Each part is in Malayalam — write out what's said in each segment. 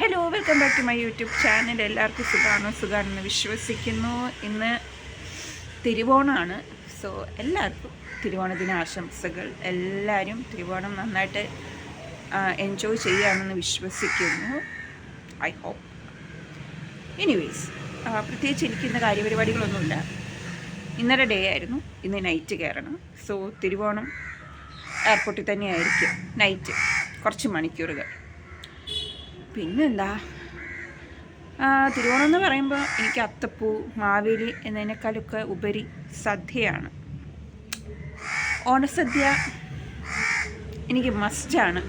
Hello welcome back to my YouTube channel എല്ലാവർക്കും സുഖമാണോ? സുഖമാണെന്ന് വിശ്വസിക്കുന്നു. ഇന്ന് തിരുവോണമാണ്. സോ എല്ലാവർക്കും തിരുവോണ ദിന ആശംസകൾ എല്ലാവരും തിരുവോണം നന്നായിട്ട് എൻജോയ് ചെയ്യുകയാണെന്ന് വിശ്വസിക്കുന്നു. ഐ ഹോപ്പ് എനിവേസ് പ്രത്യേകിച്ച് എനിക്ക് ഇന്ന് കാര്യപരിപാടികളൊന്നുമില്ല. ഇന്നലെ ഡേ ആയിരുന്നു. ഇന്ന് നൈറ്റ് കയറണം. സോ തിരുവോണം എയർപോർട്ടിൽ തന്നെയായിരിക്കും. നൈറ്റ് കുറച്ച് മണിക്കൂറുകൾ. പിന്നെന്താ? തിരുവോണം എന്ന് പറയുമ്പോൾ എനിക്ക് അത്തപ്പൂ മാവേലി എന്നതിനേക്കാളൊക്കെ ഉപരി സദ്യയാണ്. ഓണസദ്യ എനിക്ക് മസ്റ്റാണ്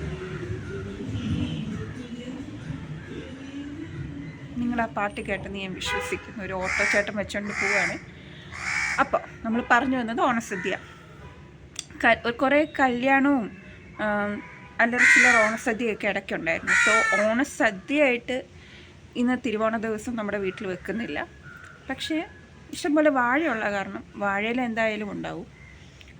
നിങ്ങൾ ആ പാട്ട് കേട്ടെന്ന് ഞാൻ വിശ്വസിക്കുന്നു. ഒരു ഓട്ടോ ചേട്ടൻ വെച്ചുകൊണ്ട് പോവുകയാണ് അപ്പോൾ നമ്മൾ പറഞ്ഞു വന്നത് ഓണസദ്യ. കുറേ കല്യാണവും ചില്ലറ ഓണസദ്യയൊക്കെ ഇടയ്ക്കുണ്ടായിരുന്നു. സോ ഓണസദ്യയായിട്ട് ഇന്ന് തിരുവോണ ദിവസം നമ്മുടെ വീട്ടിൽ വെക്കുന്നില്ല. പക്ഷേ ഇഷ്ടംപോലെ വാഴയുള്ള കാരണം വാഴയിൽ എന്തായാലും ഉണ്ടാവും.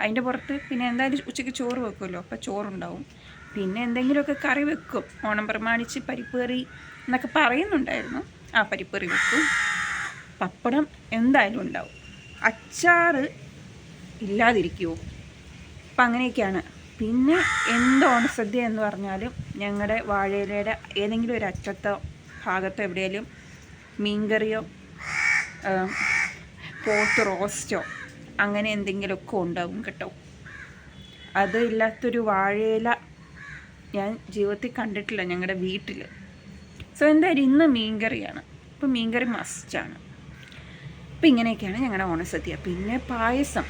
അതിന്റെ പുറത്ത് പിന്നെ എന്തായാലും ഉച്ചയ്ക്ക് ചോറ് വെക്കുമല്ലോ അപ്പോൾ ചോറുണ്ടാവും. പിന്നെ എന്തെങ്കിലുമൊക്കെ കറി വെക്കും. ഓണം പ്രമാണിച്ച് പരിപ്പ് കറി എന്നൊക്കെ പറയുന്നുണ്ടായിരുന്നു. ആ പരിപ്പ് കറി വെക്കും. പപ്പടം എന്തായാലും ഉണ്ടാവും. അച്ചാറ് ഇല്ലാതിരിക്കുമോ അപ്പം അങ്ങനെയൊക്കെയാണ് പിന്നെ എന്ത് ഓണസദ്യ എന്ന് പറഞ്ഞാലും ഞങ്ങളുടെ വാഴയിലയുടെ ഏതെങ്കിലും ഒരു അറ്റത്തോ ഭാഗത്തോ എവിടെയെങ്കിലും മീൻകറിയോ പോത്ത് റോസ്റ്റോ അങ്ങനെ എന്തെങ്കിലുമൊക്കെ ഉണ്ടാവും കേട്ടോ. അത് ഇല്ലാത്തൊരു വാഴയില ഞാൻ ജീവിതത്തിൽ കണ്ടിട്ടില്ല ഞങ്ങളുടെ വീട്ടിൽ സോ എന്തായാലും ഇന്ന് മീൻകറിയാണ്. അപ്പോൾ മീൻകറി മസ്റ്റാണ് അപ്പം ഇങ്ങനെയൊക്കെയാണ് ഞങ്ങളുടെ ഓണസദ്യ. പിന്നെ പായസം.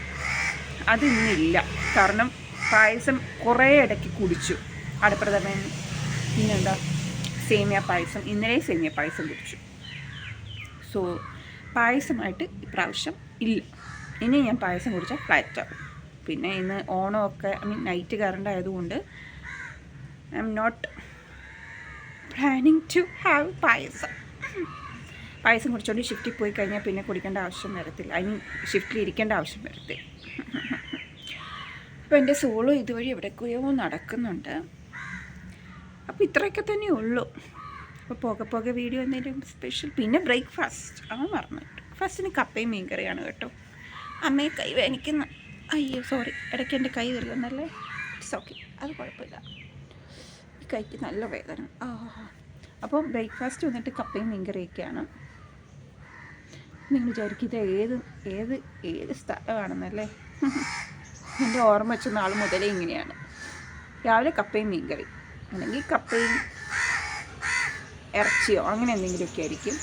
അത് ഇന്നില്ല കാരണം പായസം കുറേ ഇടയ്ക്ക് കുടിച്ചു. അടപ്രഥമൻ പിന്നെന്താ? സേമിയ പായസം. ഇന്നലെ സേമിയ പായസം കുടിച്ചു. സോ പായസമായിട്ട് ഇപ്രാവശ്യം ഇല്ല. ഇനി ഞാൻ പായസം കുടിച്ചാൽ ഫ്ലാറ്റാകും പിന്നെ ഇന്ന് ഓണമൊക്കെ ഐ മീൻ നൈറ്റ് കറണ്ട് ആയതുകൊണ്ട് I'm not planning to have payasam payasam കുടിച്ചുകൊണ്ട് ഷിഫ്റ്റിൽ പോയി കഴിഞ്ഞാൽ പിന്നെ കുടിക്കേണ്ട ആവശ്യം വരത്തില്ല. ഐ മീൻ ഷിഫ്റ്റിൽ ഇരിക്കേണ്ട ആവശ്യം വരത്തില്ല. അപ്പോൾ എന്റെ സോളോ ഇതുവഴി എവിടേക്കോ നടക്കുന്നുണ്ട്. അപ്പോൾ ഇത്രയൊക്കെ തന്നെ ഉള്ളൂ. അപ്പോൾ പോകെ പോകെ വീഡിയോ എന്തെങ്കിലും സ്പെഷ്യൽ പിന്നെ ബ്രേക്ക്ഫാസ്റ്റ് ആ മറന്നു ബ്രേക്ക്ഫാസ്റ്റിന് കപ്പയും മീൻകറിയാണ് കേട്ടോ. അമ്മയെ കൈ വേനിക്കുന്ന. അയ്യോ സോറി ഇടയ്ക്ക് എന്റെ കൈ വരുന്നല്ലേ ഇറ്റ്സ് ഓക്കെ അത് കുഴപ്പമില്ല. ഈ കൈക്ക് നല്ല വേദന. ആ. അപ്പോൾ ബ്രേക്ക്ഫാസ്റ്റ് വന്നിട്ട് കപ്പയും മീൻകറിയൊക്കെയാണ്. നിങ്ങൾ വിചാരിക്കും ഇത് ഏത് ഏത് ഏത് സ്ഥലമാണെന്നല്ലേ? എന്റെ ഓർമ്മ വെച്ച നാൾ മുതലേ ഇങ്ങനെയാണ്. രാവിലെ കപ്പയും മീൻകറി അല്ലെങ്കിൽ കപ്പയും ഇറച്ചിയോ അങ്ങനെ എന്തെങ്കിലുമൊക്കെ ആയിരിക്കും.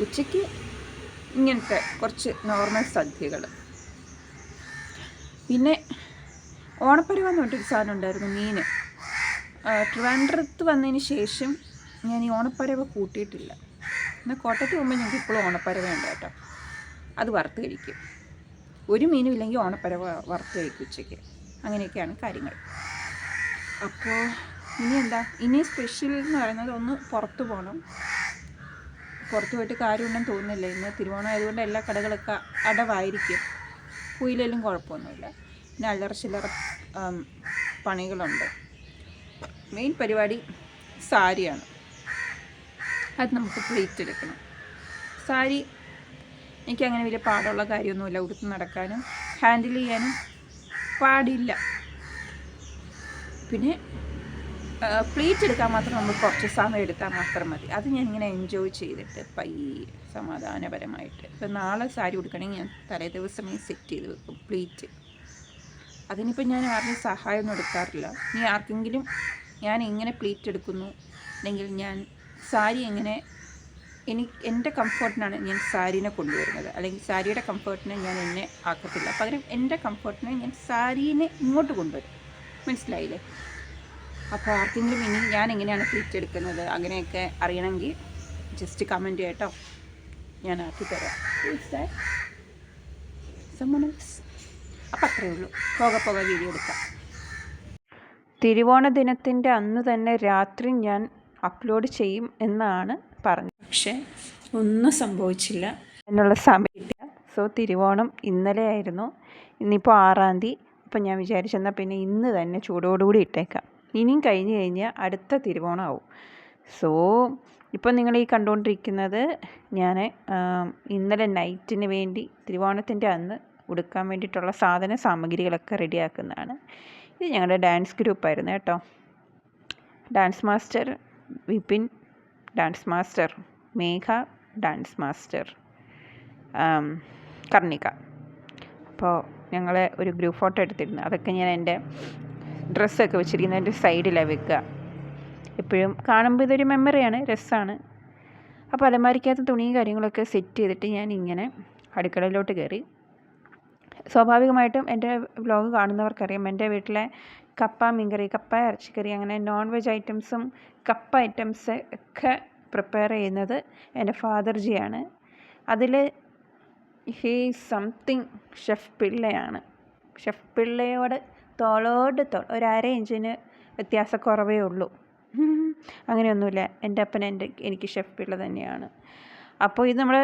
ഉച്ചയ്ക്ക് ഇങ്ങനത്തെ കുറച്ച് നോർമൽ സദ്യകൾ. പിന്നെ ഓണപ്പരുവ എന്ന് പറഞ്ഞിട്ടൊരു സാധനം ഉണ്ടായിരുന്നു മീൻ. ട്രിവാൻഡ്രത്ത് വന്നതിന് ശേഷം ഞാൻ ഈ ഓണപ്പരവ കൂട്ടിയിട്ടില്ല. എന്നാൽ കോട്ടയത്ത് പോകുമ്പോൾ ഞങ്ങൾക്ക് ഇപ്പോഴും ഓണപ്പരവ ഉണ്ട് കേട്ടോ. അത് വറുത്ത് കഴിക്കും. ഒരു മീനും ഇല്ലെങ്കിൽ ഓണപ്പര വറുത്ത് കഴിക്കും ഉച്ചയ്ക്ക്. അങ്ങനെയൊക്കെയാണ് കാര്യങ്ങൾ. അപ്പോൾ ഇനി എന്താ? ഇനി സ്പെഷ്യൽ എന്ന് പറയുന്നത് ഒന്ന് പുറത്ത് പോകണം പുറത്ത് പോയിട്ട് കാര്യമുണ്ടെന്ന് തോന്നുന്നില്ല. ഇന്ന് തിരുവോണം ആയതുകൊണ്ട് എല്ലാ കടകളൊക്കെ അടവായിരിക്കും. പോയില്ലെങ്കിലും കുഴപ്പമൊന്നുമില്ല. പിന്നെ അല്ലറ ചില്ലറ പണികളുണ്ട്. മെയിൻ പരിപാടി സാരിയാണ്. അത് നമുക്ക് പ്ലേറ്റ് എടുക്കണം. സാരി എനിക്ക് അങ്ങനെ വലിയ പാടുള്ള കാര്യമൊന്നുമില്ല ഉടുത്ത് നടക്കാനും ഹാൻഡിൽ ചെയ്യാനും പാടില്ല. പിന്നെ പ്ലേറ്റ് എടുക്കാൻ മാത്രം നമ്മൾ കുറച്ച് സമയം എടുത്താൽ മാത്രം മതി. അത് ഞാൻ ഇങ്ങനെ എൻജോയ് ചെയ്തിട്ട് പയ്യെ സമാധാനപരമായിട്ട്. ഇപ്പം നാളെ സാരി ഉടുക്കണമെങ്കിൽ ഞാൻ തലേ ദിവസമേ സെറ്റ് ചെയ്ത് വെക്കും പ്ലേറ്റ്. അതിനിപ്പോൾ ഞാൻ ആരുടെയും സഹായമൊന്നും എടുക്കാറില്ല. ഇനി ആർക്കെങ്കിലും ഞാൻ എങ്ങനെ പ്ലേറ്റ് എടുക്കുന്നു അല്ലെങ്കിൽ ഞാൻ സാരി എങ്ങനെ എനിക്ക് എന്റെ കംഫർട്ടിനാണ് ഞാൻ സാരീനെ കൊണ്ടുവരുന്നത്. അല്ലെങ്കിൽ സാരിയുടെ കംഫർട്ടിനെ ഞാൻ എന്നെ ആക്കത്തില്ല. പകരം എന്റെ കംഫർട്ടിനെ ഞാൻ സാരീനെ ഇങ്ങോട്ട് കൊണ്ടുവരും. മനസ്സിലായില്ലേ? അപ്പോൾ ആർക്കെങ്കിലും ഇനി ഞാൻ എങ്ങനെയാണ് ഫീറ്റ് എടുക്കുന്നത്? അങ്ങനെയൊക്കെ അറിയണമെങ്കിൽ ജസ്റ്റ് കമന്റ് ചെയ്യട്ടോ. ഞാൻ ആക്കി തരാം. അപ്പം അത്രയേ ഉള്ളൂ. പോകെ പോകെ വീഡിയോ എടുക്കാം. തിരുവോണ ദിനത്തിന്റെ അന്ന് തന്നെ രാത്രി ഞാൻ അപ്ലോഡ് ചെയ്യും എന്നാണ് പറഞ്ഞത് പക്ഷേ ഒന്നും സംഭവിച്ചില്ല. എന്നുള്ള സമയമില്ല സോ തിരുവോണം ഇന്നലെ ആയിരുന്നു ഇന്നിപ്പോൾ ആറാം തീയതി. അപ്പം ഞാൻ വിചാരിച്ചെന്നാൽ പിന്നെ ഇന്ന് തന്നെ ചൂടോടുകൂടി ഇട്ടേക്കാം. ഇനിയും കഴിഞ്ഞ് കഴിഞ്ഞാൽ അടുത്ത തിരുവോണം ആവും സോ ഇപ്പോൾ നിങ്ങൾ ഈ കണ്ടുകൊണ്ടിരിക്കുന്നത് ഞാൻ ഇന്നലെ നൈറ്റിന് വേണ്ടി തിരുവോണത്തിന്റെ അന്ന് ഉടുക്കാൻ വേണ്ടിയിട്ടുള്ള സാധന സാമഗ്രികളൊക്കെ റെഡിയാക്കുന്നതാണ്. ഇത് ഞങ്ങളുടെ ഡാൻസ് ഗ്രൂപ്പായിരുന്നു കേട്ടോ. Dance master Vipin dance master Megha dance master Karnika. അപ്പോൾ ഞങ്ങൾ ഒരു ഗ്രൂപ്പ് ഫോട്ടോ എടുത്തിരുന്നു. അതൊക്കെ ഞാൻ എന്റെ ഡ്രസ്സൊക്കെ വെച്ചിരിക്കുന്നതിന്റെ സൈഡിലാണ് വെക്കുക. എപ്പോഴും കാണുമ്പോൾ ഇതൊരു മെമ്മറിയാണ് രസമാണ്. അപ്പോൾ അലമാരിക്കകത്ത് തുണിയും കാര്യങ്ങളൊക്കെ സെറ്റ് ചെയ്തിട്ട് ഞാൻ ഇങ്ങനെ അടുക്കളയിലോട്ട് കയറി. സ്വാഭാവികമായിട്ടും എന്റെ വ്ലോഗ് കാണുന്നവർക്കറിയാം എന്റെ വീട്ടിലെ കപ്പ മീൻകറി കപ്പ ഇറച്ചിക്കറി അങ്ങനെ നോൺ വെജ് ഐറ്റംസും കപ്പ ഐറ്റംസ് ഒക്കെ പ്രിപ്പയർ ചെയ്യുന്നത് എന്റെ ഫാദർജിയാണ് അതിൽ ഹീ സംതിങ് ഷെഫ് പിള്ളയാണ്. ഷെഫ് പിള്ളയോട് തോളോട് തോൾ ഒരു അര ഇഞ്ചിന് വ്യത്യാസക്കുറവേ ഉള്ളൂ. അങ്ങനെയൊന്നുമില്ല. എന്റെ അപ്പൻ എന്റെ എനിക്ക് ഷെഫ് പിള്ള തന്നെയാണ്. അപ്പോൾ ഇത് നമ്മൾ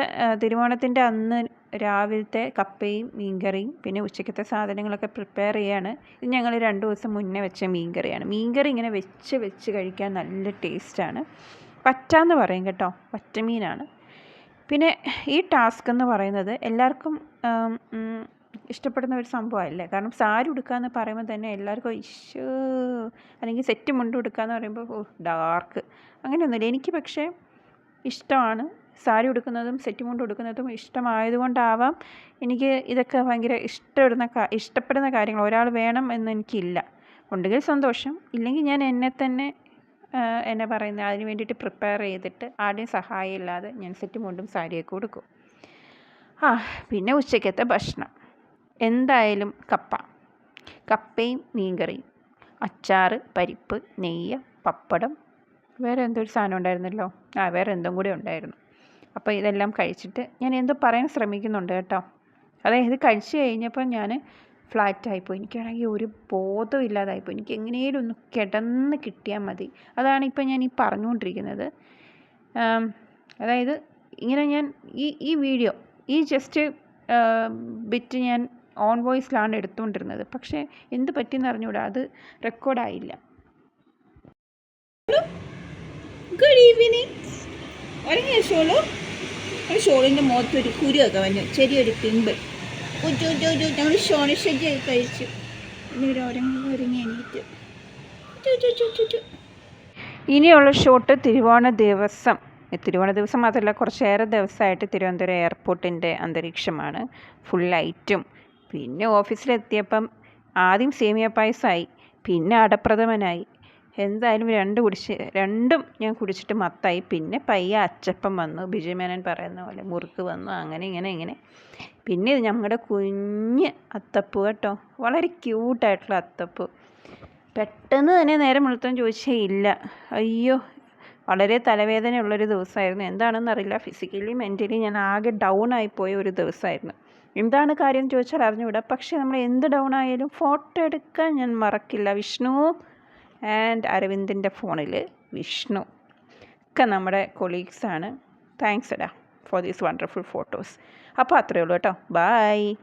തിരുവോണത്തിന്റെ അന്ന് രാവിലത്തെ കപ്പയും മീൻകറിയും പിന്നെ ഉച്ചക്കത്തെ സാധനങ്ങളൊക്കെ പ്രിപ്പയർ ചെയ്യാണ്. ഇത് ഞങ്ങൾ രണ്ട് ദിവസം മുന്നേ വെച്ച മീൻകറിയാണ്. മീൻകറി ഇങ്ങനെ വെച്ച് വെച്ച് കഴിക്കാൻ നല്ല ടേസ്റ്റാണ് പറ്റാന്ന് പറയും കേട്ടോ. പച്ചമീനാണ്. പിന്നെ ഈ ടാസ്ക് എന്ന് പറയുന്നത് എല്ലാവർക്കും ഇഷ്ടപ്പെടുന്ന ഒരു സംഭവമല്ലേ? കാരണം സാരി ഉടുക്കുക എന്ന് പറയുമ്പോൾ തന്നെ എല്ലാവർക്കും ഇഷ്യൂ അല്ലെങ്കിൽ സെറ്റ് മുണ്ട് ഉടുക്കുക എന്ന് പറയുമ്പോൾ ഡാർക്ക് അങ്ങനെയൊന്നുമില്ല. എനിക്ക് പക്ഷേ ഇഷ്ടമാണ്. സാരി ഉടുക്കുന്നതും സെറ്റ് മുണ്ട് ഉടുക്കുന്നതും ഇഷ്ടമായതുകൊണ്ടാവാം എനിക്ക് ഇതൊക്കെ ഭയങ്കര ഇഷ്ടപ്പെടുന്ന ഇഷ്ടപ്പെടുന്ന കാര്യങ്ങൾ. ഒരാൾ വേണം എന്ന് എനിക്കില്ല. ഉണ്ടെങ്കിൽ സന്തോഷം. ഇല്ലെങ്കിൽ ഞാൻ എന്നെ തന്നെ എന്നെ പറയുന്നത് അതിന് വേണ്ടിയിട്ട് പ്രിപ്പയർ ചെയ്തിട്ട് ആരുടെയും സഹായം ഇല്ലാതെ ഞാൻ സെറ്റ് മുണ്ടും സാരിയൊക്കെ കൊടുക്കും ആ പിന്നെ ഉച്ചയ്ക്കത്തെ ഭക്ഷണം. എന്തായാലും കപ്പ. കപ്പയും മീൻകറിയും. അച്ചാറ് പരിപ്പ് നെയ്യ് പപ്പടം. വേറെ എന്തോ ഒരു സാധനം ഉണ്ടായിരുന്നല്ലോ? ആ വേറെ എന്തും കൂടി ഉണ്ടായിരുന്നു. അപ്പോൾ ഇതെല്ലാം കഴിച്ചിട്ട് ഞാൻ എന്തോ പറയാൻ ശ്രമിക്കുന്നുണ്ട് കേട്ടോ. അതായത് ഇത് കഴിച്ചു കഴിഞ്ഞപ്പോൾ ഞാൻ ഫ്ലാറ്റായിപ്പോയി എനിക്കാണെങ്കിൽ ഒരു ബോധം ഇല്ലാതായിപ്പോയി. എനിക്ക് എങ്ങനെയും ഒന്ന് കിടന്ന് കിട്ടിയാൽ മതി. അതാണ് ഇപ്പോൾ ഞാൻ ഈ പറഞ്ഞുകൊണ്ടിരിക്കുന്നത്. അതായത് ഇങ്ങനെ ഞാൻ ഈ ഈ വീഡിയോ ഈ ജസ്റ്റ് ബിറ്റ് ഞാൻ ഓൺ വോയിസിലാണ് എടുത്തുകൊണ്ടിരുന്നത്. പക്ഷേ എന്ത് പറ്റിയെന്ന് അറിഞ്ഞുകൂടാ അത് റെക്കോർഡായില്ല ഗുഡ് ഈവനിങ് ഉറങ്ങിയ ഷോളു? ഷോളിന്റെ മുഖത്തൊരു കുരുവൊക്കെ വന്നു. ചെറിയൊരു പിമ്പിൾ. ഞങ്ങൾ ഷോണിഷജ് കഴിച്ചു. പിന്നെ ഓരോ ഒരുങ്ങി എണീറ്റ്. ഇനിയുള്ള ഷോട്ട് തിരുവോണ ദിവസം. തിരുവോണ ദിവസം മാത്രമല്ല കുറച്ചേറെ ദിവസമായിട്ട് തിരുവനന്തപുരം എയർപോർട്ടിന്റെ അന്തരീക്ഷമാണ്. ഫുൾ ലൈറ്റും പിന്നെ ഓഫീസിലെത്തിയപ്പം ആദ്യം സേമിയ പായസമായി പിന്നെ അടപ്രഥമനായി. എന്തായാലും രണ്ട് കുടിച്ച് രണ്ടും ഞാൻ കുടിച്ചിട്ട് മത്തായി. പിന്നെ പയ്യെ അച്ചപ്പം വന്നു ബിജുമേനൻ പറയുന്ന പോലെ മുറുക്ക് വന്നു അങ്ങനെ ഇങ്ങനെ ഇങ്ങനെ. പിന്നെ ഇത് ഞങ്ങളുടെ കുഞ്ഞ് അത്തപ്പൂ കേട്ടോ. വളരെ ക്യൂട്ടായിട്ടുള്ള അത്തപ്പൂ. പെട്ടെന്ന് തന്നെ നേരം വെളുത്താൻ ചോദിച്ചേ ഇല്ല. അയ്യോ വളരെ തലവേദനയുള്ളൊരു ദിവസമായിരുന്നു. എന്താണെന്ന് അറിയില്ല. ഫിസിക്കലി മെന്റലി ഞാൻ ആകെ ഡൗൺ ആയിപ്പോയ ഒരു ദിവസമായിരുന്നു. എന്താണ് കാര്യം ചോദിച്ചാൽ അറിഞ്ഞുകൂടാ. പക്ഷേ നമ്മൾ എന്ത് ഡൗൺ ആയാലും ഫോട്ടോ എടുക്കാൻ ഞാൻ മറക്കില്ല. വിഷ്ണു ആൻഡ് അരവിന്ദിന്റെ ഫോണിൽ വിഷ്ണു ഒക്കെ നമ്മുടെ കൊളീഗ്സാണ് താങ്ക്സ് എടാ ഫോർ ദീസ് വണ്ടർഫുൾ ഫോട്ടോസ് അപ്പോൾ അത്രയേ ഉള്ളൂ കേട്ടോ. ബായ്